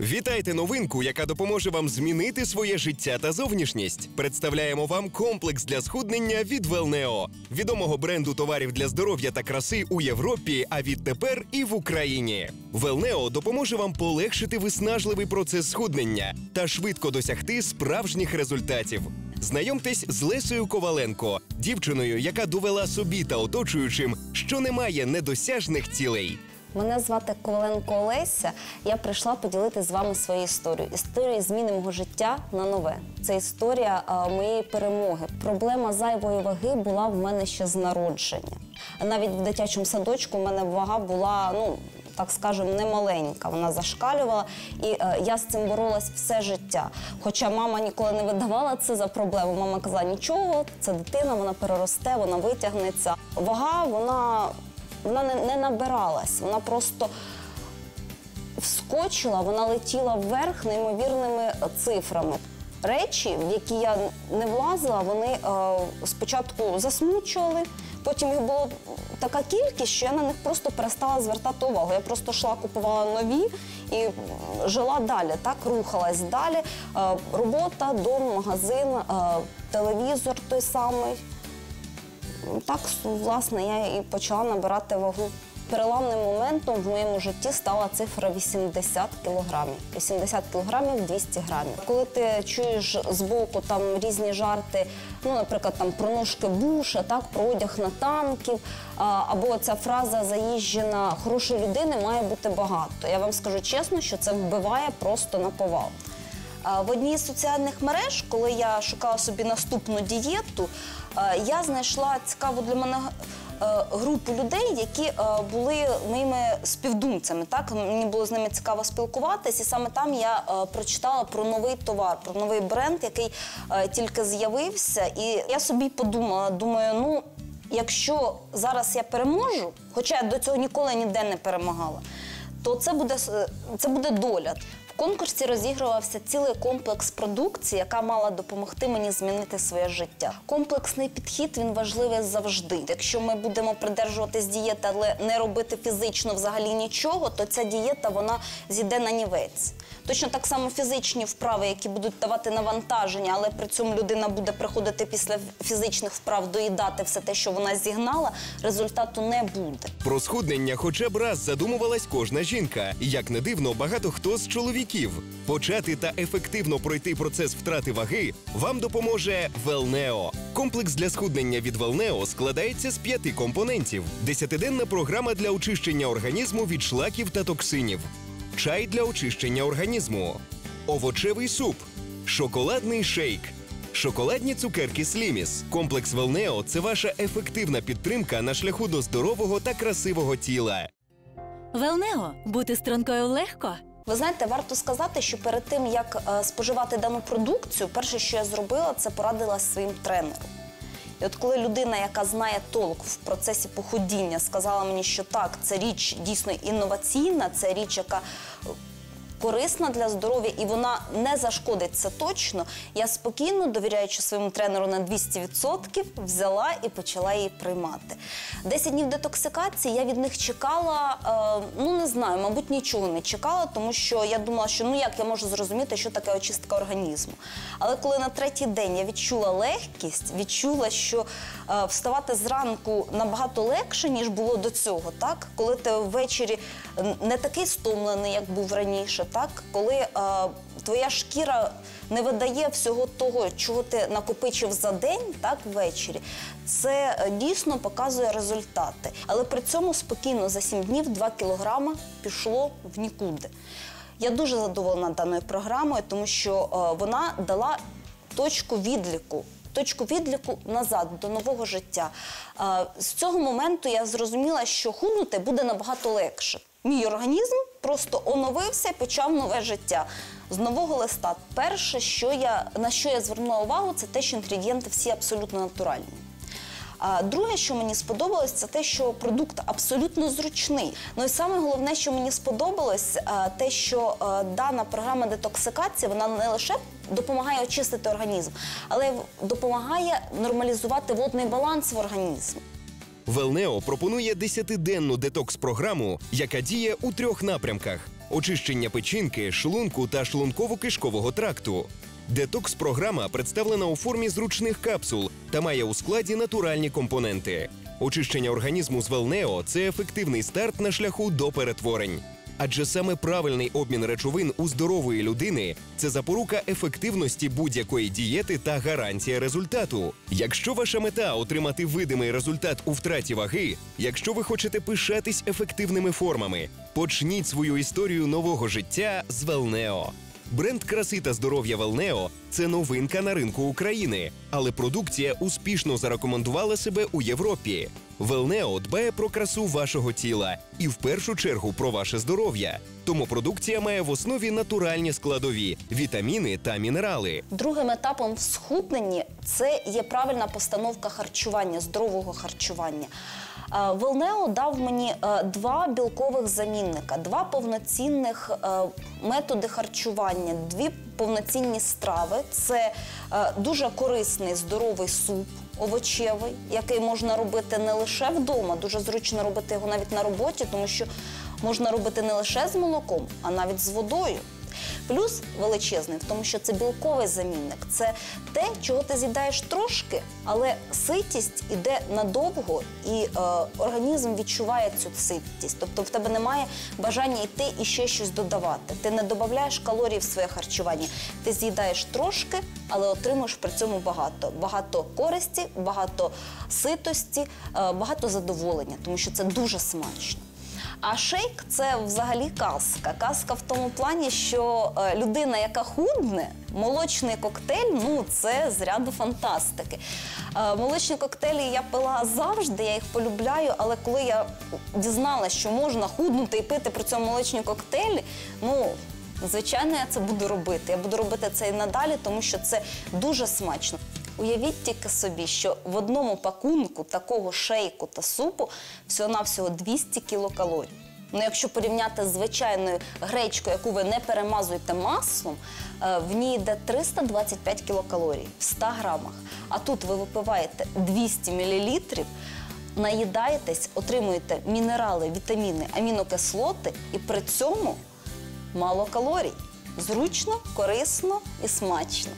Вітайте новинку, яка допоможе вам змінити своє життя та зовнішність. Представляємо вам комплекс для схуднення від Велнео, відомого бренду товарів для здоров'я та краси у Європі, а відтепер і в Україні. Велнео допоможе вам полегшити виснажливий процес схуднення та швидко досягти справжніх результатів. Знайомтесь з Лесею Коваленко, дівчиною, яка довела собі та оточуючим, що немає недосяжних цілей. Мене звати Коваленко Олеся. Я прийшла поділити з вами свою історію. Історію зміни мого життя на нове. Це історія е, моєї перемоги. Проблема зайвої ваги була в мене ще з народження. Навіть в дитячому садочку в мене вага була, ну так скажемо, немаленька. Вона зашкалювала, і е, я з цим боролась все життя. Хоча мама ніколи не видавала це за проблему. Мама казала, нічого, це дитина, вона переросте, вона витягнеться. Вага, вона вона не, не набиралась, вона просто вскочила, вона летіла вверх неймовірними цифрами. Речі, в які я не влазила, вони е, спочатку засмучували, потім їх було така кількість, що я на них просто перестала звертати увагу. Я просто йшла, купувала нові і жила далі, так рухалась далі. Е, робота, дом, магазин, е, телевізор той самий. Так, власне, я і почала набирати вагу. Переламним моментом в моєму житті стала цифра 80 кілограмів. 80 кілограмів 200 грамів. Коли ти чуєш збоку там різні жарти, ну, наприклад, там про ножки буша, так, про одяг на танків, або ця фраза заїжджена хорошої людини має бути багато. Я вам скажу чесно, що це вбиває просто на повал. В одній з соціальних мереж, коли я шукала собі наступну дієту, е, я знайшла цікаву для мене е, групу людей, які е, були моїми співдумцями. Так мені було з ними цікаво спілкуватись, і саме там я прочитала про новий товар, про новий бренд, який тільки з'явився. І я собі подумала, думаю, ну. Якщо зараз я переможу, хоча я до цього ніколи ніде не перемагала, то це буде це буде доля. Конкурсі розігрувався цілий комплекс продукції, яка мала допомогти мені змінити своє життя. Комплексний підхід він важливий завжди. Якщо ми будемо придержуватись дієти, але не робити фізично взагалі нічого, то ця дієта вона зійде на нівець. Точно так само фізичні вправи, які будуть давати навантаження, але при цьому людина буде приходити після фізичних вправ доїдати все те, що вона зігнала, результату не буде. Про схуднення хоча б раз задумувалась кожна жінка. Як не дивно, багато хто з чоловіків. Почати та ефективно пройти процес втрати ваги вам допоможе Велнео. Комплекс для схуднення від Велнео складається з п'яти компонентів: десятиденна програма для очищення організму від шлаків та токсинів, чай для очищення організму, овочевий суп, шоколадний шейк. Шоколадні цукерки Сліміс. Комплекс Велнео це ваша ефективна підтримка на шляху до здорового та красивого тіла. Велнео бути стрункою легко. Ви знаєте, варто сказати, що перед тим як е, споживати дану продукцію, перше, що я зробила, це порадила своїм тренером. І от коли людина, яка знає толк в процесі походіння, сказала мені, що так, це річ дійсно інноваційна, це річ, яка корисна для здоров'я і вона не зашкодить це точно. Я спокійно, довіряючи своєму тренеру на 200%, взяла і почала її приймати. 10 днів детоксикації я від них чекала, е, ну не знаю, мабуть, нічого не чекала, тому що я думала, що ну як я можу зрозуміти, що таке очистка організму. Але коли на третій день я відчула легкість, відчула, що е, вставати зранку набагато легше, ніж було до цього, так? Коли ти ввечері не такий стомлений, як був раніше, так? Коли е, твоя шкіра не видає всього того, чого ти накопичив за день, так ввечері, це е, дійсно показує результати. Але при цьому спокійно за 7 днів 2 кілограма пішло в нікуди. Я дуже задоволена даною програмою, тому що е, вона дала точку відліку. Точку відліку назад до нового життя. Е, З цього моменту я зрозуміла, що худнути буде набагато легше. Мій організм просто оновився і почав нове життя. З нового листа. Перше, що я на що я звернула увагу, це те, що інгредієнти всі абсолютно натуральні. А друге, що мені сподобалось, це те, що продукт абсолютно зручний. Ну і саме головне, що мені сподобалось, те, що дана програма детоксикації вона не лише допомагає очистити організм, але й допомагає нормалізувати водний баланс в організмі. Велнео пропонує 10-денну детокс-програму, яка діє у трьох напрямках: очищення печінки, шлунку та шлунково-кишкового тракту. Детокс-програма представлена у формі зручних капсул та має у складі натуральні компоненти. Очищення організму з Велнео це ефективний старт на шляху до перетворень. Адже саме правильний обмін речовин у здорової людини це запорука ефективності будь-якої дієти та гарантія результату. Якщо ваша мета отримати видимий результат у втраті ваги, якщо ви хочете пишатись ефективними формами, почніть свою історію нового життя з Велнео. Бренд краси та здоров'я Велнео це новинка на ринку України, але продукція успішно зарекомендувала себе у Європі. Велнео дбає про красу вашого тіла і в першу чергу про ваше здоров'я. Тому продукція має в основі натуральні складові, вітаміни та мінерали. Другим етапом в схудненні це є правильна постановка харчування, здорового харчування. Е, Велнео дав мені е, два білкових замінника, два повноцінних е, методи харчування, дві повноцінні страви. Це е, дуже корисний здоровий суп овочевий, який можна робити не лише вдома, дуже зручно робити його навіть на роботі, тому що можна робити не лише з молоком, а навіть з водою. Плюс величезний в тому, що це білковий замінник. Це те, чого ти з'їдаєш трошки, але ситість іде надовго, і е, організм відчуває цю ситість. Тобто в тебе немає бажання йти і ще щось додавати. Ти не додаєш калорій в своє харчування. Ти з'їдаєш трошки, але отримуєш при цьому багато. Багато користі, багато ситості, е, багато задоволення, тому що це дуже смачно. А шейк це взагалі казка. Казка в тому плані, що е, людина, яка худне, молочний коктейль ну це з ряду фантастики. Е, молочні коктейлі я пила завжди, я їх полюбляю, але коли я дізналася, що можна худнути і пити при цьому молочні коктейлі, ну. Звичайно, я це буду робити. Я буду робити це і надалі, тому що це дуже смачно. Уявіть тільки собі, що в одному пакунку такого шейку та супу всього-навсього 200 кілокалорій. Ну, якщо порівняти з звичайною гречкою, яку ви не перемазуєте маслом, е, в ній йде 325 кілокалорій в 100 грамах. А тут ви випиваєте 200 мілілітрів, наїдаєтесь, отримуєте мінерали, вітаміни, амінокислоти і при цьому мало калорій. Зручно, корисно і смачно.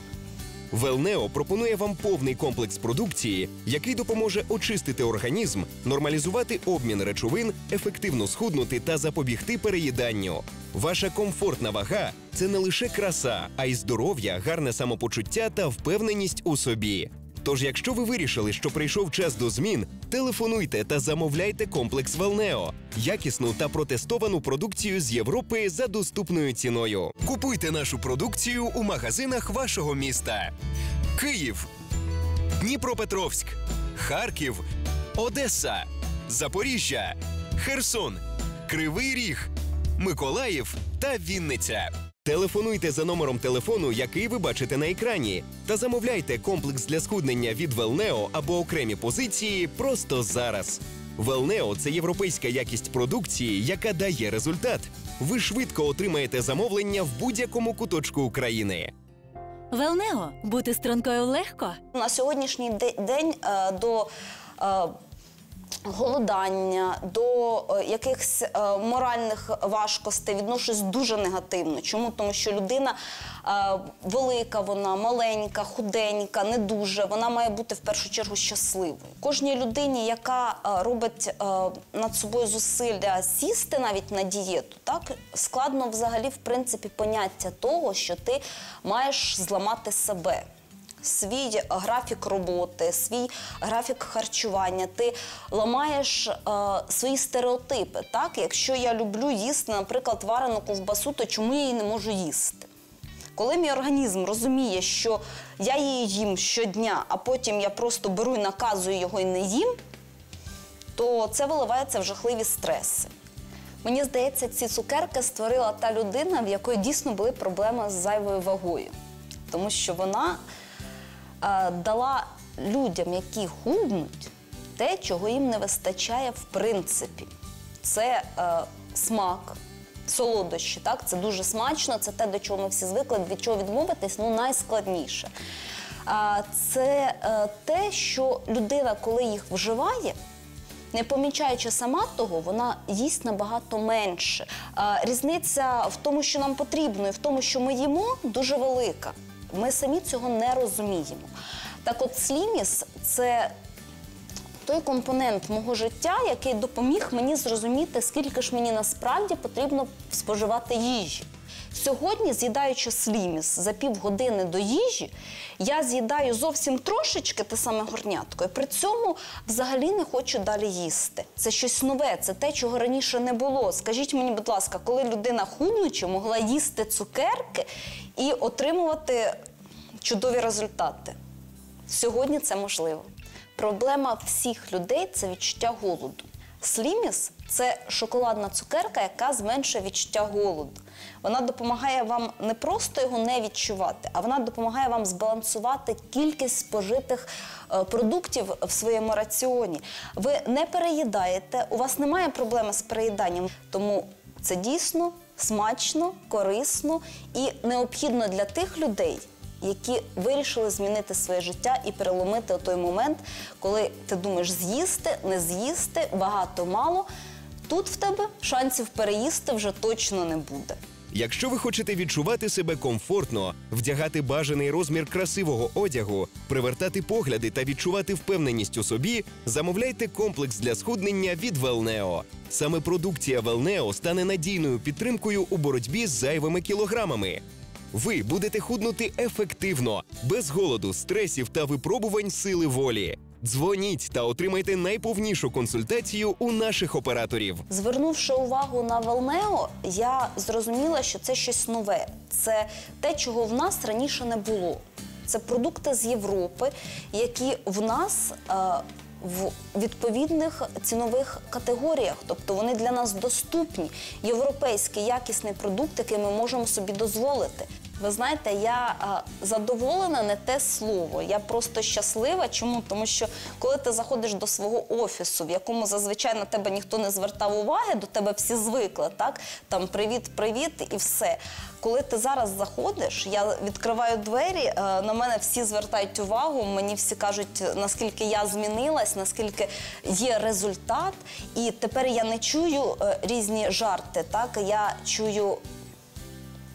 Велнео пропонує вам повний комплекс продукції, який допоможе очистити організм, нормалізувати обмін речовин, ефективно схуднути та запобігти переїданню. Ваша комфортна вага це не лише краса, а й здоров'я, гарне самопочуття та впевненість у собі. Тож, якщо ви вирішили, що прийшов час до змін, телефонуйте та замовляйте комплекс Велнео, якісну та протестовану продукцію з Європи за доступною ціною. Купуйте нашу продукцію у магазинах вашого міста: Київ, Дніпропетровськ, Харків, Одеса, Запоріжжя, Херсон, Кривий Ріг, Миколаїв та Вінниця. Телефонуйте за номером телефону, який ви бачите на екрані, та замовляйте комплекс для схуднення від Велнео або окремі позиції просто зараз. Велнео це європейська якість продукції, яка дає результат. Ви швидко отримаєте замовлення в будь-якому куточку України. Велнео бути стрункою легко. На сьогоднішній день е, до е, голодання, до е, якихось е, моральних важкостей відношусь дуже негативно. Чому? Тому що людина е, велика, вона маленька, худенька, не дуже. Вона має бути в першу чергу щасливою. Кожній людині, яка робить над собою зусилля сісти навіть на дієту, так складно взагалі в принципі поняття того, що ти маєш зламати себе свій графік роботи, свій графік харчування. Ти ламаєш е, свої стереотипи. Так, якщо я люблю їсти, наприклад, варену ковбасу, то чому я її не можу їсти? Коли мій організм розуміє, що я її їм щодня, а потім я просто беру і наказую його і не їм, то це виливається в жахливі стреси. Мені здається, ці цукерки створила та людина, в якої дійсно були проблеми з зайвою вагою. Тому що вона дала людям, які худнуть, те, чого їм не вистачає в принципі. Це е, смак, солодощі, так? Це дуже смачно, це те, до чого ми всі звикли, від чого відмовитись, ну найскладніше. А це е, те, що людина, коли їх вживає, Не помічаючи сама того, вона їсть набагато менше. Різниця в тому, що нам потрібно, і в тому, що ми їмо, дуже велика. Ми самі цього не розуміємо. Так от сліміс це той компонент мого життя, який допоміг мені зрозуміти, скільки ж мені насправді потрібно споживати їжі. Сьогодні, з'їдаючи сліміс за півгодини до їжі, я з'їдаю зовсім трошечки те саме горнятко, і при цьому взагалі не хочу далі їсти. Це щось нове, це те, чого раніше не було. Скажіть мені, будь ласка, коли людина худнучи могла їсти цукерки і отримувати чудові результати? Сьогодні це можливо. Проблема всіх людей це відчуття голоду. Сліміс це шоколадна цукерка, яка зменшує відчуття голоду. Вона допомагає вам не просто його не відчувати, а вона допомагає вам збалансувати кількість спожитих е, продуктів в своєму раціоні. Ви не переїдаєте, у вас немає проблеми з переїданням, тому це дійсно смачно, корисно і необхідно для тих людей, які вирішили змінити своє життя і переломити той момент, коли ти думаєш з'їсти, не з'їсти, багато, мало. Тут в тебе шансів переїсти вже точно не буде. Якщо ви хочете відчувати себе комфортно, вдягати бажаний розмір красивого одягу, привертати погляди та відчувати впевненість у собі, замовляйте комплекс для схуднення від Велнео. Саме продукція Велнео стане надійною підтримкою у боротьбі з зайвими кілограмами. Ви будете худнути ефективно, без голоду, стресів та випробувань сили волі. Дзвоніть та отримайте найповнішу консультацію у наших операторів. Звернувши увагу на Велнео, я зрозуміла, що це щось нове. Це те, чого в нас раніше не було. Це продукти з Європи, які в нас е, в відповідних цінових категоріях, тобто вони для нас доступні. Європейський якісний продукт, який ми можемо собі дозволити. Ви знаєте, я е, задоволена не те слово. Я просто щаслива. Чому? Тому що коли ти заходиш до свого офісу, в якому зазвичай на тебе ніхто не звертав уваги, до тебе всі звикли, так там привіт, привіт і все. Коли ти зараз заходиш, я відкриваю двері, е, на мене всі звертають увагу. Мені всі кажуть, наскільки я змінилась, наскільки є результат. І тепер я не чую е, різні жарти. Так я чую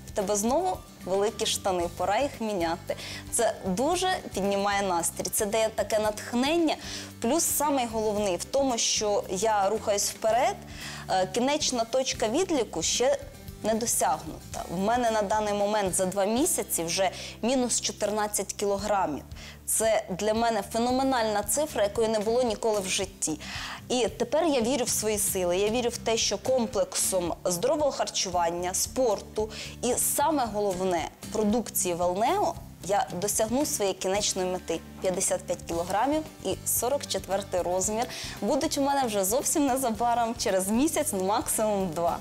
в тебе знову великі штани, пора їх міняти. Це дуже піднімає настрій. Це дає таке натхнення. Плюс самий головний в тому, що я рухаюсь вперед, е, кінечна точка відліку ще. Не досягнута. В мене на даний момент за два місяці вже мінус 14 кілограмів. Це для мене феноменальна цифра, якої не було ніколи в житті. І тепер я вірю в свої сили. Я вірю в те, що комплексом здорового харчування, спорту і саме головне продукції Велнео я досягну своєї кінечної мети 55 кілограмів і 44 розмір. Будуть у мене вже зовсім незабаром через місяць, максимум два.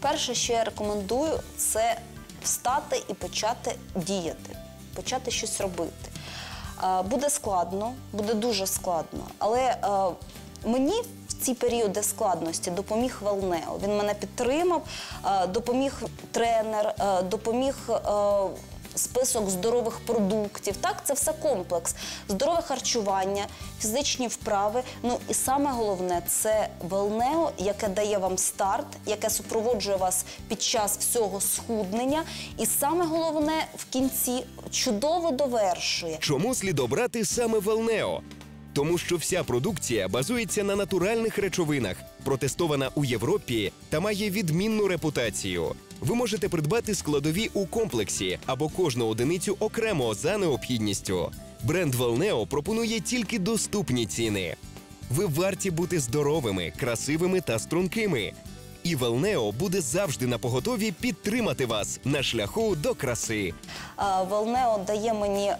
Перше, що я рекомендую, це встати і почати діяти, почати щось робити. Е, Буде складно, буде дуже складно, але е, мені в ці періоди складності допоміг Велнео. Він мене підтримав, е, допоміг тренер, допоміг. Список здорових продуктів, так це все комплекс. Здорове харчування, фізичні вправи. Ну і саме головне це велнео, яке дає вам старт, яке супроводжує вас під час всього схуднення. І саме головне в кінці чудово довершує. Чому слід обрати саме Велнео? Тому що вся продукція базується на натуральних речовинах, протестована у Європі та має відмінну репутацію. Ви можете придбати складові у комплексі або кожну одиницю окремо за необхідністю. Бренд Велнео пропонує тільки доступні ціни. Ви варті бути здоровими, красивими та стрункими. І Велнео буде завжди на поготові підтримати вас на шляху до краси. Велнео дає мені е,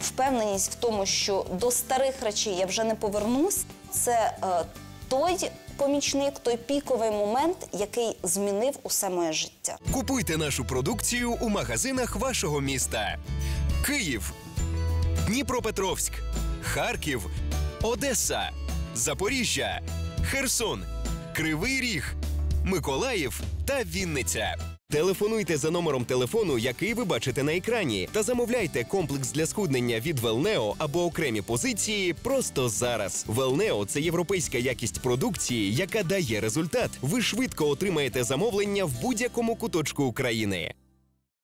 впевненість в тому, що до старих речей я вже не повернусь. Це е, той помічник, той піковий момент, який змінив усе моє життя. Купуйте нашу продукцію у магазинах вашого міста: Київ, Дніпропетровськ, Харків, Одеса, Запоріжжя, Херсон, Кривий Ріг, Миколаїв та Вінниця. Телефонуйте за номером телефону, який ви бачите на екрані, та замовляйте комплекс для схуднення від Велнео або окремі позиції просто зараз. Велнео це європейська якість продукції, яка дає результат. Ви швидко отримаєте замовлення в будь-якому куточку України.